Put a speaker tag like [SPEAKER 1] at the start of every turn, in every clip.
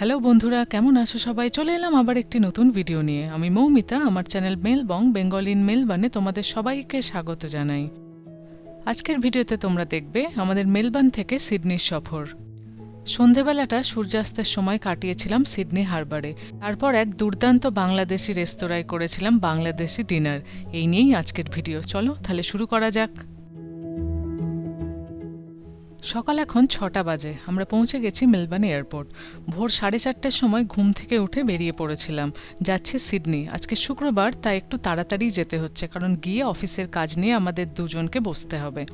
[SPEAKER 1] Hello বন্ধুরা, কেমন আছো সবাই? চলে এলাম আবার একটি নতুন ভিডিও নিয়ে। আমি মৌমিতা, আমার চ্যানেল মেলবং বেঙ্গল ইন মেলবানে তোমাদের সবাইকে স্বাগত জানাই। আজকের ভিডিওতে তোমরা দেখবে আমাদের মেলবার্ন থেকে সিডনির সফর। সন্ধেবেলাটা সূর্যাস্তের সময় কাটিয়েছিলাম সিডনি হারবারে। তারপর এক দুর্দান্ত বাংলাদেশি রেস্তোরাঁয় করেছিলাম বাংলাদেশি ডিনার। এই নিয়েই আজকের ভিডিও চলো, তাহলে শুরু করা যাক। সকাল এখন ছটা বাজে। আমরা পৌঁছে গেছি মেলবার্ন এয়ারপোর্ট। ভোর সাড়ে চারটের সময় ঘুম থেকে উঠে বেরিয়ে পড়েছিলাম। যাচ্ছি সিডনি। আজকে শুক্রবার, তাই একটু তাড়াতাড়ি যেতে হচ্ছে, কারণ গিয়ে অফিসের কাজ নিয়ে আমাদের দুজনকে বসতে হবে।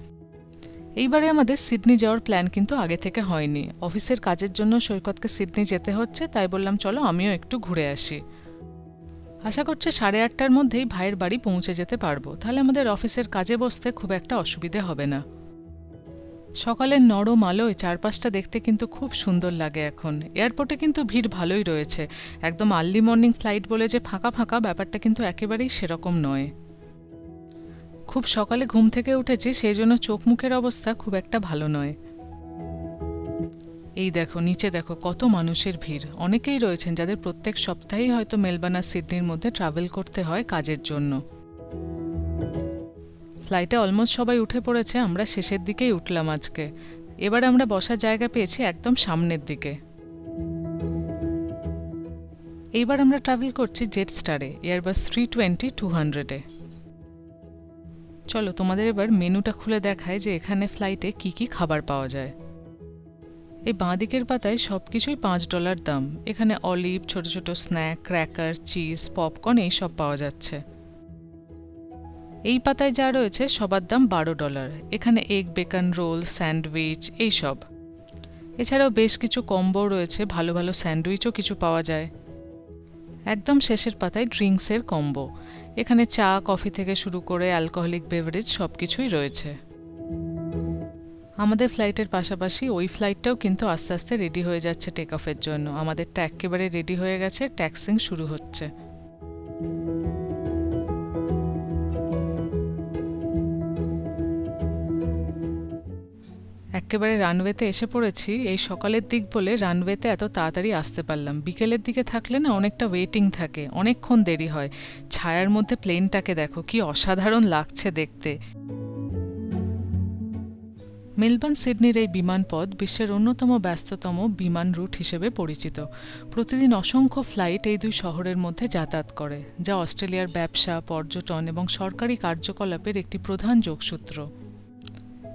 [SPEAKER 1] এইবারে আমাদের সিডনি যাওয়ার প্ল্যান কিন্তু আগে থেকে হয়নি। অফিসের কাজের জন্য সৈকতকে সিডনি যেতে হচ্ছে, তাই বললাম, চলো আমিও একটু ঘুরে আসি। আশা করছে সাড়ে আটটার মধ্যেই ভাইয়ের বাড়ি পৌঁছে যেতে পারব। তাহলে আমাদের অফিসের কাজে বসতে খুব একটা অসুবিধে হবে না। সকালের নরম আলোয় চারপাশটা দেখতে কিন্তু খুব সুন্দর লাগে এখন। এয়ারপোর্টে কিন্তু ভিড় ভালোই রয়েছে। একদম আর্লি মর্নিং ফ্লাইট বলে যে ফাঁকা ফাঁকা, ব্যাপারটা কিন্তু একেবারেই সেরকম নয়। খুব সকালে ঘুম থেকে উঠেছি সেই জন্য চোখ মুখের অবস্থা খুব একটা ভালো নয়। এই দেখো, নিচে দেখো, কত মানুষের ভিড়। অনেকেই রয়েছেন যাদের প্রত্যেক সপ্তাহেই হয়তো মেলবার্ন আর সিডনির মধ্যে ট্রাভেল করতে হয় কাজের জন্য। ফ্লাইটে অলমোস্ট সবাই উঠে পড়েছে, আমরা শেষের দিকেই উঠলাম আজকে। এবার আমরা বসার জায়গা পেয়েছি একদম সামনের দিকে। এইবার আমরা ট্রাভেল করছি জেট স্টারে এয়ারবাস থ্রি টোয়েন্টি টু হান্ড্রেডে চলো, তোমাদের এবার মেনুটা খুলে দেখায় যে এখানে ফ্লাইটে কি কি খাবার পাওয়া যায়। এই বাঁদিকের পাতায় সব কিছুই পাঁচ ডলার দাম। এখানে অলিভ ছোট ছোট স্ন্যাক ক্র্যাকার চিজ পপকর্ন এইসব পাওয়া যাচ্ছে। এই পাতায় যা রয়েছে সবার দাম বারো ডলার। এখানে এগ বেকন রোল স্যান্ডউইচ এইসব। এছাড়াও বেশ কিছু কম্বো রয়েছে, ভালো ভালো স্যান্ডউইচও কিছু পাওয়া যায়। একদম শেষের পাতায় ড্রিঙ্কসের কম্বো এখানে চা কফি থেকে শুরু করে অ্যালকোহলিক বেভারেজ সব কিছুই রয়েছে। আমাদের ফ্লাইটের পাশাপাশি ওই ফ্লাইটটাও কিন্তু আস্তে আস্তে রেডি হয়ে যাচ্ছে টেক অফের জন্য আমাদেরটা একেবারে রেডি হয়ে গেছে ট্যাক্সিং শুরু হচ্ছে। একেবারে রানওয়েতে এসে পড়েছি। এই সকালের দিক বলে রানওয়েতে এত তাড়াতাড়ি আসতে পারলাম। বিকেলের দিকে থাকলে না অনেকটা ওয়েটিং থাকে, অনেকক্ষণ দেরি হয়। ছায়ার মধ্যে প্লেনটাকে দেখো, কি অসাধারণ লাগছে দেখতে। মেলবার্ন সিডনির এই বিমানপথ বিশ্বের অন্যতম ব্যস্ততম বিমান রুট হিসেবে পরিচিত। প্রতিদিন অসংখ্য ফ্লাইট এই দুই শহরের মধ্যে যাতায়াত করে, যা অস্ট্রেলিয়ার ব্যবসা, পর্যটন এবং সরকারি কার্যকলাপের একটি প্রধান যোগসূত্র।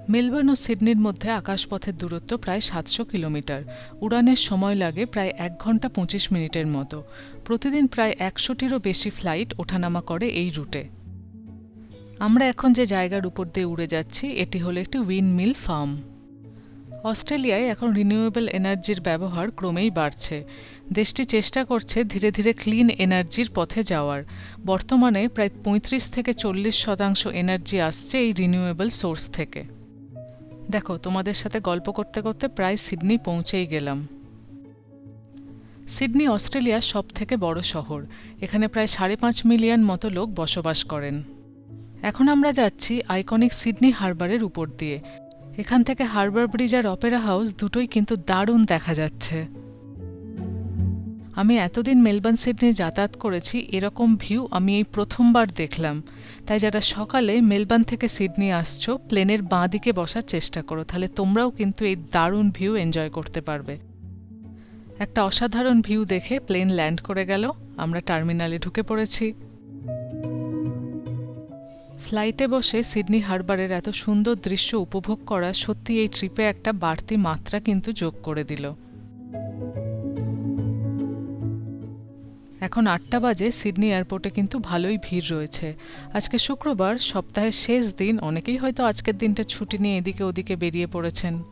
[SPEAKER 1] মেলবার্ন ও সিডনির মধ্যে আকাশপথের দূরত্ব প্রায় সাতশো কিলোমিটার। উড়ানের সময় লাগে প্রায় এক ঘণ্টা পঁচিশ মিনিটের মতো। প্রতিদিন প্রায় একশোটিরও বেশি ফ্লাইট ওঠানামা করে এই রুটে। আমরা এখন যে জায়গার উপর দিয়ে উড়ে যাচ্ছি, এটি হলো একটি উইন্ডমিল ফার্ম। অস্ট্রেলিয়ায় এখন রিনিউয়েবল এনার্জির ব্যবহার ক্রমেই বাড়ছে। দেশটি চেষ্টা করছে ধীরে ধীরে ক্লিন এনার্জির পথে যাওয়ার। বর্তমানে প্রায় পঁয়ত্রিশ থেকে চল্লিশ শতাংশ এনার্জি আসছে এই রিনিউয়েবল সোর্স থেকে। দেখো, তোমাদের সাথে গল্প করতে করতে প্রায় সিডনি পৌঁছেই গেলাম। সিডনি অস্ট্রেলিয়ার সব থেকে বড় শহর। এখানে প্রায় সাড়ে পাঁচ মিলিয়ন মতো লোক বসবাস করেন। এখন আমরা যাচ্ছি আইকনিক সিডনি হারবারের উপর দিয়ে। এখান থেকে হারবার ব্রিজ আর অপেরা হাউস দুটোই কিন্তু দারুণ দেখা যাচ্ছে। আমি এতদিন মেলবার্ন সিডনি যাতায়াত করেছি, এরকম ভিউ আমি এই প্রথমবার দেখলাম। তাই যারা সকালে মেলবার্ন থেকে সিডনি আসছো, প্লেনের বাঁ দিকে বসার চেষ্টা করো, তাহলে তোমরাও কিন্তু এই দারুণ ভিউ এনজয় করতে পারবে। একটা অসাধারণ ভিউ দেখে প্লেন ল্যান্ড করে গেল, আমরা টার্মিনালে ঢুকে পড়েছি। ফ্লাইটে বসে সিডনি হারবারের এত সুন্দর দৃশ্য উপভোগ করা সত্যি এই ট্রিপে একটা বাড়তি মাত্রা কিন্তু যোগ করে দিল। এখন আটটা বাজে, সিডনি এয়ারপোর্টে কিন্তু ভালোই ভিড় রয়েছে। আজকে শুক্রবার, সপ্তাহের শেষ দিন, অনেকেই হয়তো আজকের দিনটা ছুটি নিয়ে এদিকে ওদিকে বেরিয়ে পড়েছেন।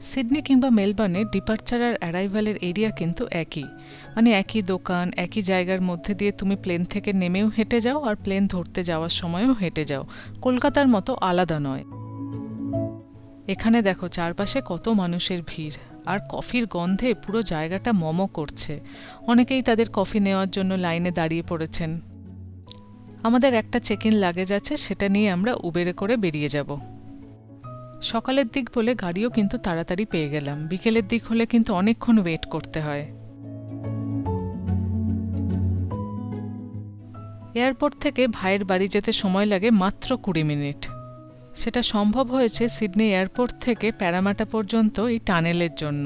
[SPEAKER 1] সিডনি কিংবা মেলবার্নে ডিপার্চার আর অ্যারাইভালের এরিয়া কিন্তু একই। মানে একই দোকান, একই জায়গার মধ্যে দিয়ে তুমি প্লেন থেকে নেমেও হেঁটে যাও আর প্লেন ধরতে যাওয়ার সময়ও হেঁটে যাও। কলকাতার মতো আলাদা নয়। এখানে দেখো, চারপাশে কত মানুষের ভিড়। আর কফির গন্ধে পুরো জায়গাটা মম করছে। অনেকেই তাদের কফি নেওয়ার জন্য লাইনে দাঁড়িয়ে পড়েছেন। আমাদের একটা চেক ইন লাগেজ আছে, সেটা নিয়ে আমরা উবেরে করে বেরিয়ে যাব। সকালের দিক বলে গাড়িও কিন্তু তাড়াতাড়ি পেয়ে গেলাম। বিকেলের দিক হলে কিন্তু অনেকক্ষণ ওয়েট করতে হয়। এয়ারপোর্ট থেকে ভাইয়ের বাড়ি যেতে সময় লাগে মাত্র কুড়ি মিনিট। সেটা সম্ভব হয়েছে সিডনি এয়ারপোর্ট থেকে প্যারামাটা পর্যন্ত এই টানেলের জন্য।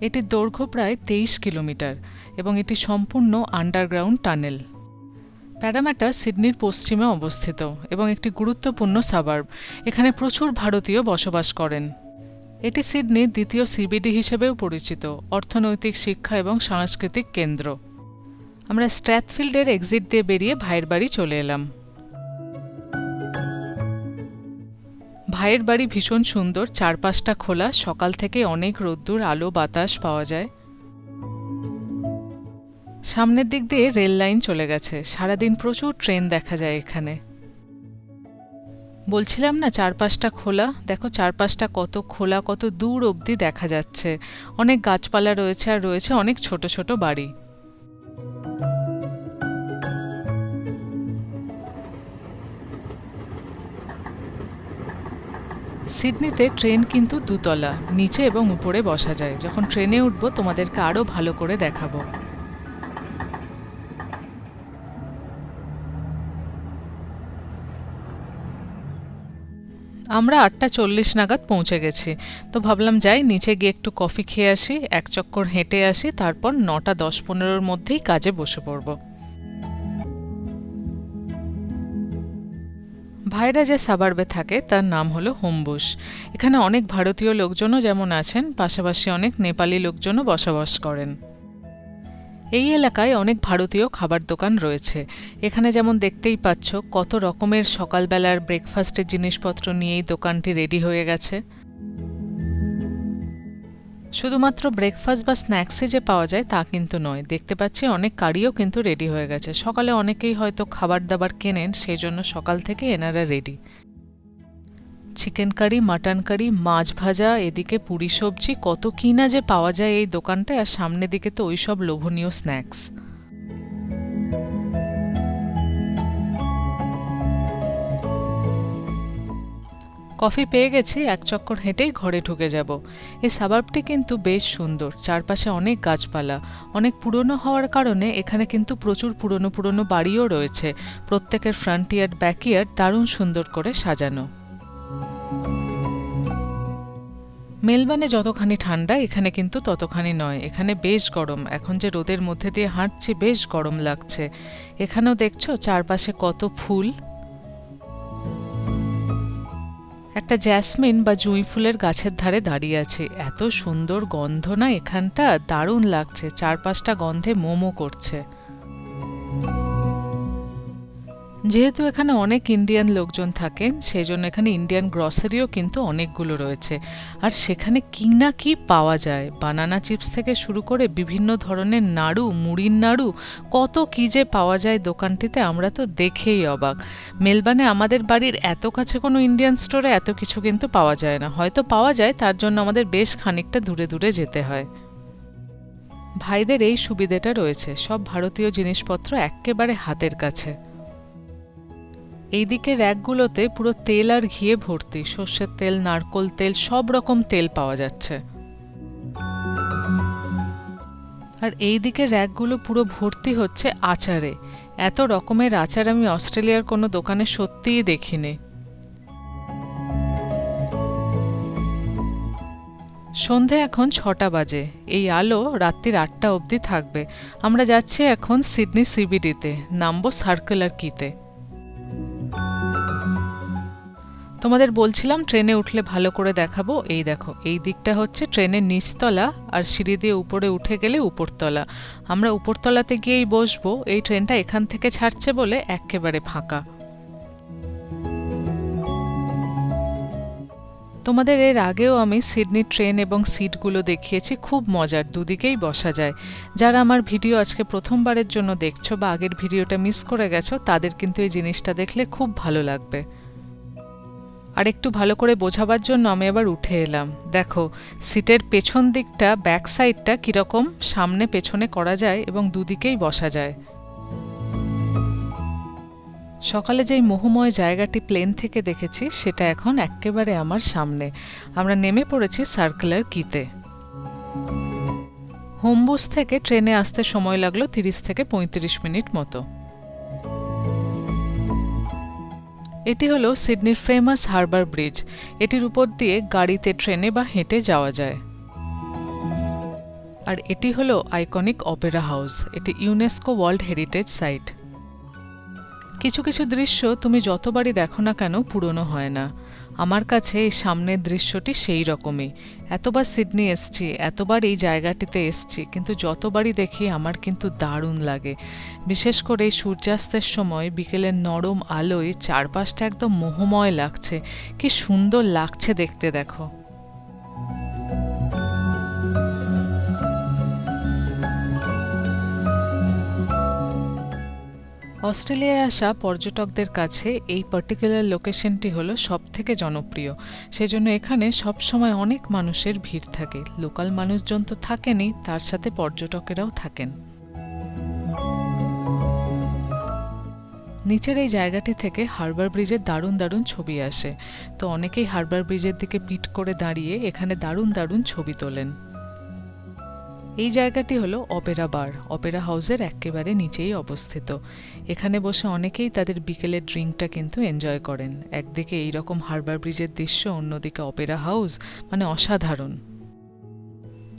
[SPEAKER 1] এটির দৈর্ঘ্য প্রায় তেইশ কিলোমিটার এবং এটি সম্পূর্ণ আন্ডারগ্রাউন্ড টানেল। প্যারামাটা সিডনির পশ্চিমে অবস্থিত এবং একটি গুরুত্বপূর্ণ সাবার্ব এখানে প্রচুর ভারতীয় বসবাস করেন। এটি সিডনির দ্বিতীয় সিবিডি হিসেবেও পরিচিত, অর্থনৈতিক শিক্ষা এবং সাংস্কৃতিক কেন্দ্র। আমরা স্ট্র্যাথফিল্ডের এক্সিট দিয়ে বেরিয়ে ভাইয়ের বাড়ি চলে এলাম। ভাইয়ের বাড়ি ভীষণ সুন্দর, চারপাশটা খোলা, সকাল থেকে অনেক রোদ্দুর, আলো, বাতাস পাওয়া যায়। সামনের দিক দিয়ে রেল লাইন চলে গেছে। সারাদিন প্রচুর ট্রেন দেখা যায় এখানে। বলছিলাম না, চারপাশটা খোলা? দেখো, চারপাশটা কত খোলা, কত দূর অবধি দেখা যাচ্ছে। অনেক গাছপালা রয়েছে আর রয়েছে অনেক ছোট ছোট বাড়ি। সিডনিতে ট্রেন কিন্তু দুতলা, নিচে এবং উপরে বসা যায়। যখন ট্রেনে উঠবো, তোমাদেরকে আরও ভালো করে দেখাবো। আমরা আটটা চল্লিশ নাগাদ পৌঁছে গেছি। তো ভাবলাম যাই, নিচে গিয়ে একটু কফি খেয়ে আসি, এক চক্কর হেঁটে আসি, তারপর নটা দশ পনেরোর মধ্যেই কাজে বসে পড়ব। ভাইরা যে সাবার্বে থাকে, তার নাম হলো হোমবুশ। এখানে অনেক ভারতীয় লোকজনও যেমন আছেন, পাশাপাশি অনেক নেপালি লোকজনও বসবাস করেন। এই এলাকায় অনেক ভারতীয় খাবার দোকান রয়েছে। এখানে যেমন দেখতেই পাচ্ছ, কত রকমের সকালবেলার ব্রেকফাস্টের জিনিসপত্র নিয়েই দোকানটি রেডি হয়ে গেছে। শুধুমাত্র ব্রেকফাস্ট বা স্ন্যাক্সে যে পাওয়া যায় তা কিন্তু নয়। দেখতে পাচ্ছি অনেক কারিও কিন্তু রেডি হয়ে গেছে। সকালে অনেকেই হয়তো খাবার দাবার কেনেন সেই জন্য সকাল থেকে এনারা ready chicken curry mutton curry মাছ ভাজা, এদিকে পুরি সবজি, কত কি না যে পাওয়া যায় এই দোকানটায়, আর সামনের দিকে তো ওই সব লোভনীয় স্ন্যাক্স কফি পেয়ে গেছি, এক চক্কর হেঁটেই ঘরে ঢুকে যাব। এই সাবার্বটি কিন্তু বেশ সুন্দর, চারপাশে অনেক গাছপালা। অনেক পুরনো হওয়ার কারণে এখানে কিন্তু প্রচুর পুরনো পুরনো বাড়িও রয়েছে। প্রত্যেকের ফ্রন্ট ইয়ার্ড ব্যাকইয়ার্ড দারুণ সুন্দর করে সাজানো। মেলবানে যতখানি ঠান্ডা, এখানে কিন্তু ততখানি নয়। এখানে বেশ গরম। এখন যে রোদের মধ্যে দিয়ে হাঁটছি, বেশ গরম লাগছে। এখানেও দেখছ, চারপাশে কত ফুল। একটা জ্যাসমিন বা জুঁই ফুলের গাছের ধারে দাঁড়িয়ে আছে। এত সুন্দর গন্ধ না এখানটা? দারুণ লাগছে। চার পাঁচটা গন্ধে মোমো করছে। যেহেতু এখানে অনেক ইন্ডিয়ান লোকজন থাকেন সেই জন্য এখানে ইন্ডিয়ান গ্রসারিও কিন্তু অনেকগুলো রয়েছে। আর সেখানে কী না কী পাওয়া যায়? বানানা চিপস থেকে শুরু করে বিভিন্ন ধরনের নাড়ু, মুড়ির নাড়ু, কত কি যে পাওয়া যায় দোকানটিতে আমরা তো দেখেই অবাক। মেলবানে আমাদের বাড়ির এত কাছে কোনো ইন্ডিয়ান স্টোরে এত কিছু কিন্তু পাওয়া যায় না। হয়তো পাওয়া যায়, তার জন্য আমাদের বেশ খানিকটা দূরে দূরে যেতে হয়। ভাইদের এই সুবিধেটা রয়েছে। সব ভারতীয় জিনিসপত্র একেবারে হাতের কাছে। এইদিকে র্যাকগুলোতে পুরো তেল আর ঘিয়ে ভর্তি। সর্ষের তেল, নারকোল তেল, সব রকম তেল পাওয়া যাচ্ছে। আর এই দিকে র্যাকগুলো পুরো ভর্তি হচ্ছে আচারে। এত রকমের আচার আমি অস্ট্রেলিয়ার কোনো দোকানে সত্যিই দেখিনি। সন্ধে এখন ছটা বাজে। এই আলো রাত্রির আটটা অবধি থাকবে। আমরা যাচ্ছি এখন সিডনি সিবিডিতে। নামবো সার্কুলার কিতে। তোমাদের বলছিলাম ট্রেনে উঠলে ভালো করে দেখাবো। এই দেখো, এই দিকটা হচ্ছে ট্রেনের নিচতলা আর সিঁড়ি দিয়ে উপরে উঠে গেলে উপরতলা। আমরা উপরতলাতে গিয়েই বসবো, এই ট্রেনটা এখান থেকে ছাড়ছে বলে একেবারে ফাঁকা। তোমাদের এর আগেও আমি সিডনি ট্রেন এবং সিটগুলো দেখিয়েছি, খুব মজার, দুদিকেই বসা যায়। যারা আমার ভিডিও আজকে প্রথমবারের জন্য দেখছ বা আগের ভিডিওটা মিস করে গেছো, তাদের কিন্তু এই জিনিসটা দেখলে খুব ভালো লাগবে। আর একটু ভালো করে বোঝাবার জন্য আমি আবার উঠে এলাম। দেখো, সিটের পেছন দিকটা ব্যাক সাইডটা কীরকম সামনে পেছনে করা যায় এবং দুদিকেই বসা যায়। সকালে যেই মোহময় জায়গাটি প্লেন থেকে দেখেছি, সেটা এখন এক্কেবারে আমার সামনে। আমরা নেমে পড়েছি সার্কুলার কিতে হোমবুস থেকে ট্রেনে আসতে সময় লাগল তিরিশ থেকে পঁয়ত্রিশ মিনিট মতো। এটি হলো সিডনির ফেমাস হারবার ব্রিজ। এটির উপর দিয়ে গাড়িতে, ট্রেনে বা হেঁটে যাওয়া যায়। আর এটি হলো আইকনিক অপেরা হাউস। এটি ইউনেস্কো ওয়ার্ল্ড হেরিটেজ সাইট। কিছু কিছু দৃশ্য তুমি যতবারই দেখো না কেন পুরনো হয় না। আমার কাছে এই সামনের দৃশ্যটি সেই রকমই। এতবার সিডনি এসছি, এতবার এই জায়গাটিতে এসছি, কিন্তু যতবারই দেখি আমার কিন্তু দারুণ লাগে। বিশেষ করে এই সূর্যাস্তের সময় বিকেলের নরম আলোয় চারপাশটা একদম মোহময় লাগছে। কি সুন্দর লাগছে দেখতে দেখো। অস্ট্রেলিয়ায় আসা পর্যটকদের কাছে এই পার্টিকুলার লোকেশনটি হলো সবথেকে জনপ্রিয়। সেজন্য এখানে সবসময় অনেক মানুষের ভিড় থাকে। লোকাল মানুষজন তো থাকেনই, তার সাথে পর্যটকেরাও থাকেন। নিচের এই জায়গাটি থেকে হারবার ব্রিজের দারুণ দারুণ ছবি আসে। তো অনেকেই হারবার ব্রিজের দিকে পিট করে দাঁড়িয়ে এখানে দারুণ দারুণ ছবি তোলেন। এই জায়গাটি হলো অপেরা বার। অপেরা হাউসের একেবারে নিচেই অবস্থিত। এখানে বসে অনেকেই তাদের বিকেলের ড্রিঙ্কটা কিন্তু এনজয় করেন। একদিকে এইরকম হারবার ব্রিজের দৃশ্য, অন্যদিকে অপেরা হাউস মানে অসাধারণ।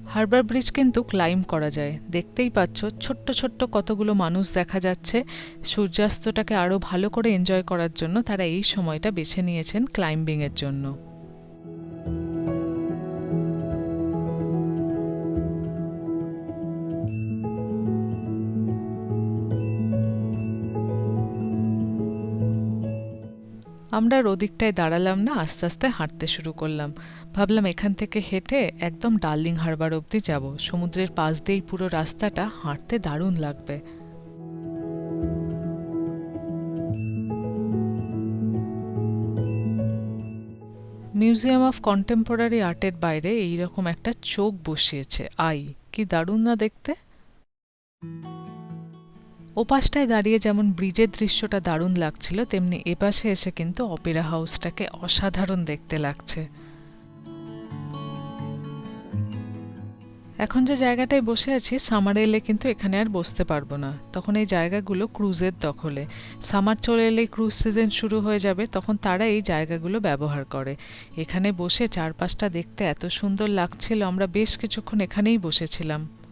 [SPEAKER 1] হারবার ব্রিজ কিন্তু ক্লাইম করা যায়। দেখতেই পাচ্ছ, ছোট্ট ছোট্ট কতগুলো মানুষ দেখা যাচ্ছে। সূর্যাস্তটাকে আরও ভালো করে এনজয় করার জন্য তারা এই সময়টা বেছে নিয়েছেন ক্লাইম্বিংয়ের জন্য। আমরা আর ওদিকটায় দাঁড়ালাম না, আস্তে আস্তে হাঁটতে শুরু করলাম। ভাবলাম এখান থেকে হেঁটে একদম ডার্লিং হারবার অবধি যাব। সমুদ্রের পাশ দিয়েই পুরো রাস্তাটা হাঁটতে দারুণ লাগবে। মিউজিয়াম অফ কন্টেম্পোরারি আর্টের বাইরে এইরকম একটা চোখ বসিয়েছে। আই, কি দারুণ না দেখতে? ওপাশটায় দাঁড়িয়ে যেমন ব্রিজের দৃশ্যটা দারুণ লাগছিল, তেমনি এপাশে এসে কিন্তু অপেরা হাউসটাকে অসাধারণ দেখতে লাগছে। এখন যে জায়গাটায় বসে আছি, সামারে এলে কিন্তু এখানে আর বসতে পারব না। তখন এই জায়গাগুলো ক্রুজের দখলে। সামার চলে এলে ক্রুজ সিজন শুরু হয়ে যাবে, তখন তারা এই জায়গাগুলো ব্যবহার করে। এখানে বসে চারপাশটা দেখতে এত সুন্দর লাগছিল, আমরা বেশ কিছুক্ষণ এখানেই বসেছিলাম।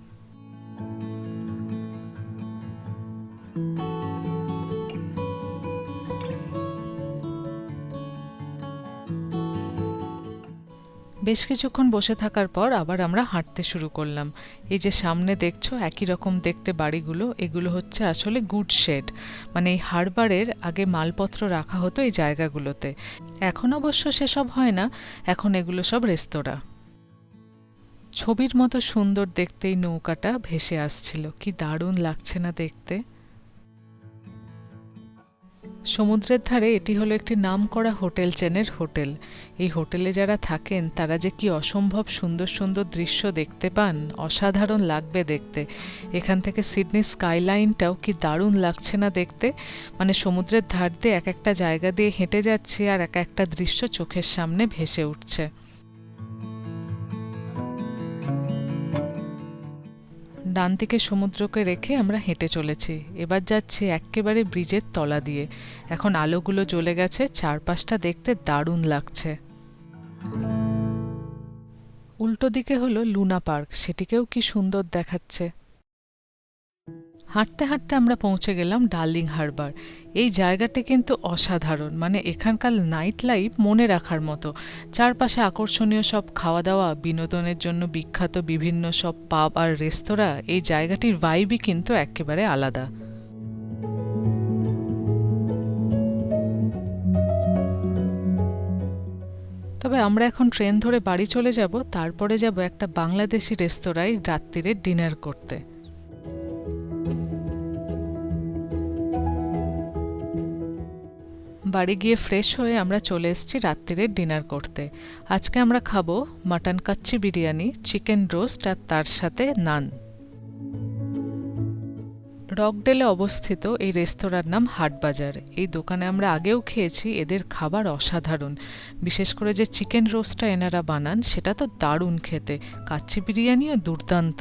[SPEAKER 1] বেশ কিছুক্ষণ বসে থাকার পর আবার আমরা হাঁটতে শুরু করলাম। এই যে সামনে দেখছ, একই রকম দেখতে বাড়িগুলো, এগুলো হচ্ছে আসলে গুড শেড। মানে এই হারবারের আগে মালপত্র রাখা হতো এই জায়গাগুলোতে। এখন অবশ্য সেসব হয় না, এখন এগুলো সব রেস্তোরাঁ। ছবির মতো সুন্দর দেখতে এই নৌকাটা ভেসে আসছিল। কি দারুণ লাগছে না দেখতে। সমুদ্রের ধারে এটি হলো একটি নাম করা হোটেল চেনের হোটেল। এই হোটেলে যারা থাকেন, তারা যে কি অসম্ভব সুন্দর সুন্দর দৃশ্য দেখতে পান, অসাধারণ লাগবে দেখতে। এখান থেকে সিডনি স্কাইলাইনটাও কি দারুণ লাগছে না দেখতে? মানে সমুদ্রের ধার দিয়ে এক একটা জায়গা দিয়ে হেঁটে যাচ্ছে আর এক একটা দৃশ্য চোখের সামনে ভেসে উঠছে। ডান থেকে সমুদ্রকে রেখে আমরা হেঁটে চলেছি। এবার যাচ্ছি একেবারে ব্রিজের তলা দিয়ে। এখন আলোগুলো জ্বলে গেছে, চারপাশটা দেখতে দারুণ লাগছে। উল্টো দিকে হলো লুনা পার্ক, সেটিকেও কি সুন্দর দেখাচ্ছে। হাঁটতে হাঁটতে আমরা পৌঁছে গেলাম ডার্লিং হারবার। এই জায়গাটি কিন্তু অসাধারণ মানে এখানকার নাইট লাইফ মনে রাখার মতো। চারপাশে আকর্ষণীয় সব খাওয়া দাওয়া বিনোদনের জন্য বিখ্যাত বিভিন্ন সব পাব আর রেস্তোরাঁ, এই জায়গাটির ভাইবই কিন্তু একেবারে আলাদা। তবে আমরা এখন ট্রেন ধরে বাড়ি চলে যাব, তারপরে যাব একটা বাংলাদেশি রেস্তোরাঁয় রাত্রিরে ডিনার করতে। বাড়ি গিয়ে ফ্রেশ হয়ে আমরা চলে এসেছি রাত্রিরের ডিনার করতে। আজকে আমরা খাব mutton kacchi biryani chicken roast আর তার সাথে নান রকডেলে অবস্থিত এই রেস্তোরাঁর নাম হাটবাজার। এই দোকানে আমরা আগেও খেয়েছি, এদের খাবার অসাধারণ। বিশেষ করে যে চিকেন রোস্টটা এনারা বানান, সেটা তো দারুণ খেতে। কাচ্চি বিরিয়ানিও দুর্দান্ত।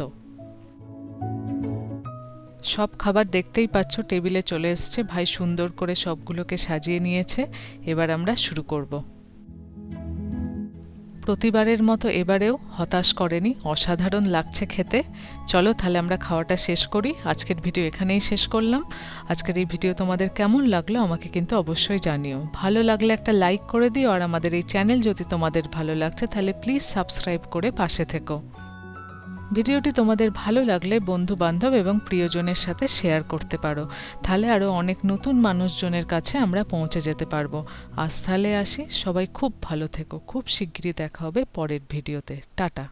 [SPEAKER 1] সব খাবার দেখতেই পাচ্ছ, টেবিলে চলে এসছে। ভাই সুন্দর করে সবগুলোকে সাজিয়ে নিয়েছে। এবার আমরা শুরু করব। প্রতিবারের মতো এবারেও হতাশ করেনি, অসাধারণ লাগছে খেতে। চলো তাহলে আমরা খাওয়াটা শেষ করি। আজকের ভিডিও এখানেই শেষ করলাম। আজকের এই ভিডিও তোমাদের কেমন লাগল আমাকে কিন্তু অবশ্যই জানিও। ভালো লাগলে একটা লাইক করে দিও, আর আমাদের এই চ্যানেল যদি তোমাদের ভালো লাগছে তাহলে প্লিজ সাবস্ক্রাইব করে পাশে থেকো। ভিডিওটি তোমাদের ভালো লাগলে বন্ধু বান্ধব এবং প্রিয়জনের সাথে শেয়ার করতে পারো। তাহলে আরও অনেক নতুন মানুষজনের কাছে আমরা পৌঁছে যেতে পারব। আজ তাহলে আসি। সবাই খুব ভালো থেকো। খুব শিগগিরই দেখা হবে পরের ভিডিওতে। টাটা।